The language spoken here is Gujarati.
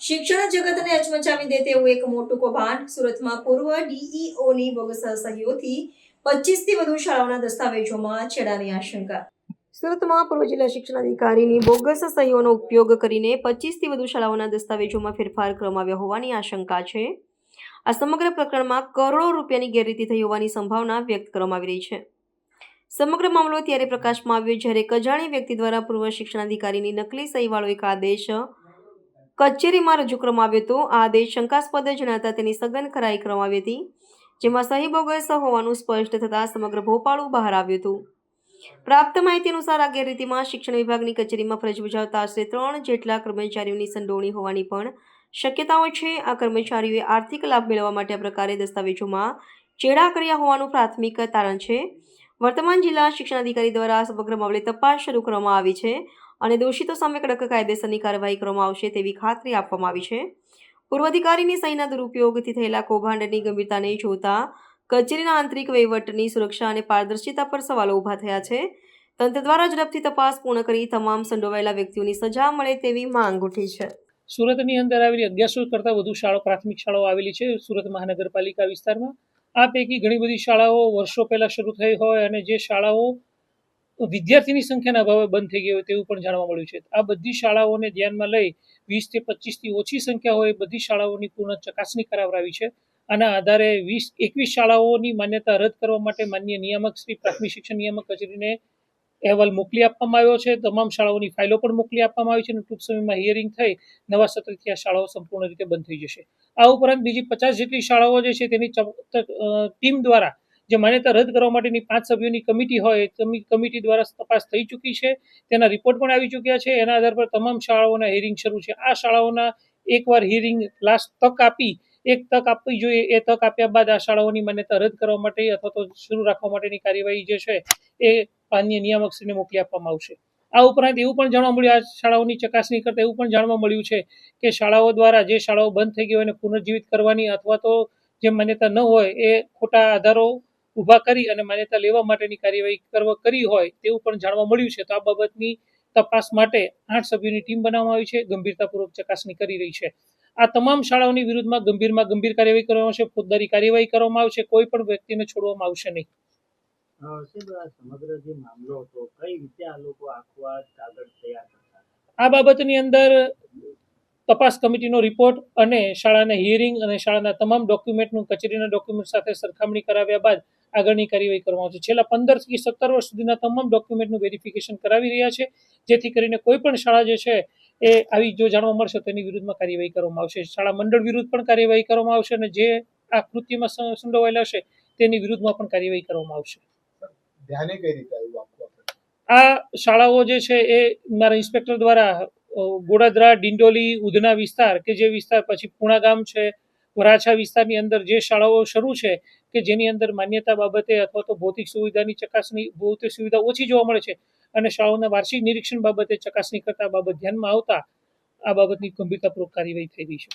શિક્ષણ જગતને અચમચાવી દે તેવું એક મોટું કૌભાંડ સુરતમાં પૂર્વ ડીઈઓની બોગસ સહીઓથી પચીસથી વધુ શાળાઓના દસ્તાવેજોમાં છેડાની આશંકા. સુરતમાં પૂર્વ જિલ્લા શિક્ષણ અધિકારીની બોગસ સહીઓનો ઉપયોગ કરીને પચીસથી વધુ શાળાઓના દસ્તાવેજોમાં ફેરફાર કરવામાં આવ્યા હોવાની આશંકા છે. આ સમગ્ર પ્રકરણમાં કરોડો રૂપિયાની ગેરરીતિ થઈ હોવાની સંભાવના વ્યક્ત કરવામાં આવી રહી છે. સમગ્ર મામલો ત્યારે પ્રકાશમાં આવ્યો જ્યારે એક અજાણી વ્યક્તિ દ્વારા પૂર્વ શિક્ષણાધિકારીની નકલી સહીવાળો એક આદેશ કચેરીમાં રજૂ કરવામાં આવ્યો હતો. આ આદેશ શંકાસ્પદ જણાતા તેની સઘન ખરાઈ કરવામાં આવી હતી, જેમાં સહી બોગસ હોવાનું સ્પષ્ટ થતાં સમગ્ર ભોપાળું બહાર આવ્યું હતું. પ્રાપ્ત માહિતી અનુસાર આ ગેરરીતિમાં શિક્ષણ વિભાગની કચેરીમાં ફરજ બજાવતા આશરે ત્રણ જેટલા કર્મચારીઓની સંડોવણી હોવાની પણ શક્યતાઓ છે. આ કર્મચારીઓએ આર્થિક લાભ મેળવવા માટે આ પ્રકારે દસ્તાવેજોમાં ચેડા કર્યા હોવાનું પ્રાથમિક તારણ છે. વર્તમાન જિલ્લા શિક્ષણાધિકારી દ્વારા સમગ્ર મામલે તપાસ શરૂ કરવામાં આવી છે. અને દોષિતો સામે કડક કાયદેસરની કાર્યવાહી કરવામાં આવશે તેવી ખાતરી આપવામાં આવી છે. પૂર્વાધિકારીની સહીના દુરુપયોગથી થયેલા કૌભાંડની ગંભીરતાને જોતા કચેરીના આંતરિક વહીવટની સુરક્ષા અને પારદર્શિતા પર સવાલો ઊભા થયા છે. તંત્ર દ્વારા ઝડપથી તપાસ પૂર્ણ કરી તમામ સંડોવાયેલા વ્યક્તિઓની સજા મળે તેવી માંગ ઉઠી છે. સુરતની અંદર આવેલી અગિયારસો કરતાં વધુ શાળાઓ, પ્રાથમિક શાળાઓ આવેલી છે. સુરત મહાનગરપાલિકા વિસ્તારમાં આ પૈકી ઘણી બધી શાળાઓ વર્ષો પહેલાં શરૂ થઈ હોય અને જે શાળાઓ વિદ્યાર્થીની સંખ્યાના અભાવે બંધ થઈ ગઈ હોય તેવું પણ જાણવા મળ્યું છે. આ બધી શાળાઓને ધ્યાનમાં લઈ વીસ વીસથી પચીસથી ઓછી સંખ્યા હોય બધી શાળાઓની પૂર્ણ ચકાસણી કરાવરાવી છે. આના આધારે વીસ એકવીસ શાળાઓની માન્યતા રદ કરવા માટે માન્ય નિયામક શ્રી પ્રાથમિક શિક્ષણ નિયામક કચેરીને અહેવાલ મોકલી આપવામાં આવ્યો છે. તમામ શાળાઓની ફાઇલો પણ મોકલી આપવામાં આવી છે અને ટૂંક સમયમાં હિયરિંગ થઈ નવા સત્રથી આ શાળાઓ સંપૂર્ણ રીતે બંધ થઈ જશે. આ ઉપરાંત બીજી પચાસ જેટલી શાળાઓ જે છે તેની ટીમ દ્વારા જે માન્યતા રદ કરવા માટેની પાંચ સભ્યોની કમિટી હોય કમિટી દ્વારા તપાસ થઈ ચૂકી છે. તેના રિપોર્ટ પણ આવી ચૂક્યા છે. એના આધાર પર તમામ શાળાઓના હિયરિંગ શરૂ છે. આ શાળાઓના એકવાર હિયરિંગ લાસ્ટ તક આપી, એક તક આપવી જોઈએ. એ તક આપ્યા બાદ આ શાળાઓની માન્યતા રદ કરવા માટે અથવા તો શરૂ રાખવા માટેની કાર્યવાહી જે છે, એ માન્ય નિયામકશ્રીને મોકલી આપવામાં આવશે. આ ઉપરાંત એવું પણ જાણવા મળ્યું, આ શાળાઓની ચકાસણી કરતાં એવું પણ જાણવા મળ્યું છે કે શાળાઓ દ્વારા જે શાળાઓ બંધ થઈ ગઈ હોય એને પુનર્જીવિત કરવાની અથવા તો જે માન્યતા ન હોય, એ ખોટા આધારો ઊભા કરી અને માન્યતા લેવા માટેની કાર્યવાહી કરવા કરી હોય તેવું પણ જાણવા મળ્યું છે. તો આ બાબતની તપાસ માટે આઠ સભ્યોની ટીમ બનાવવામાં આવી છે. ગંભીરતાપૂર્વક ચકાસણી કરી રહી છે. આ તમામ શાળાઓની વિરુદ્ધમાં ગંભીરમાં ગંભીર કાર્યવાહી કરવામાં આવશે. ફોજદારી કાર્યવાહી કરવામાં આવશે. કોઈ પણ વ્યક્તિને છોડવામાં આવશે નહીં. આ સમગ્ર જે મામલો હતો કઈ રીતે આ લોકો આખું આ કાગળ તૈયાર કરતા આ બાબતની અંદર તપાસ કમિટીનો રિપોર્ટ અને શાળાના હિયરિંગ અને શાળાના તમામ ડોક્યુમેન્ટનું કચેરીના ડોક્યુમેન્ટ સાથે સરખામણી કરાવ્યા બાદ આગળની કાર્યવાહી કરવામાં આવશે. છેલ્લા પંદરથી સત્તર વર્ષ સુધીના તમામ ડોક્યુમેન્ટનું વેરિફિકેશન કરાવી રહ્યા છે. જેથી કરીને કોઈ પણ શાળા જે છે એ આવી જો જાણવા મળશે તેની વિરુદ્ધમાં કાર્યવાહી કરવામાં આવશે. શાળા મંડળ વિરુદ્ધ પણ કાર્યવાહી કરવામાં આવશે અને જે આ કૃત્યમાં સંડોવાયેલા હશે તેની વિરુદ્ધમાં પણ કાર્યવાહી કરવામાં આવશે. ધ્યાને કઈ રીતે? આ શાળાઓ જે છે એ મારા ઇન્સ્પેક્ટર દ્વારા ગોડાદરા ડિંડોલી ઉધના વિસ્તાર કે જે વિસ્તાર પછી પૂણા ગામ છે વરાછા વિસ્તારની અંદર જે શાળાઓ શરૂ છે કે જેની અંદર માન્યતા બાબતે અથવા તો ભૌતિક સુવિધાની ચકાસણી, ભૌતિક સુવિધા ઓછી જોવા મળે છે અને શાળાઓના વાર્ષિક નિરીક્ષણ બાબતે ચકાસણી કરતા બાબત ધ્યાનમાં આવતા આ બાબતની ગંભીરતાપૂર્વક કાર્યવાહી થઈ રહી છે.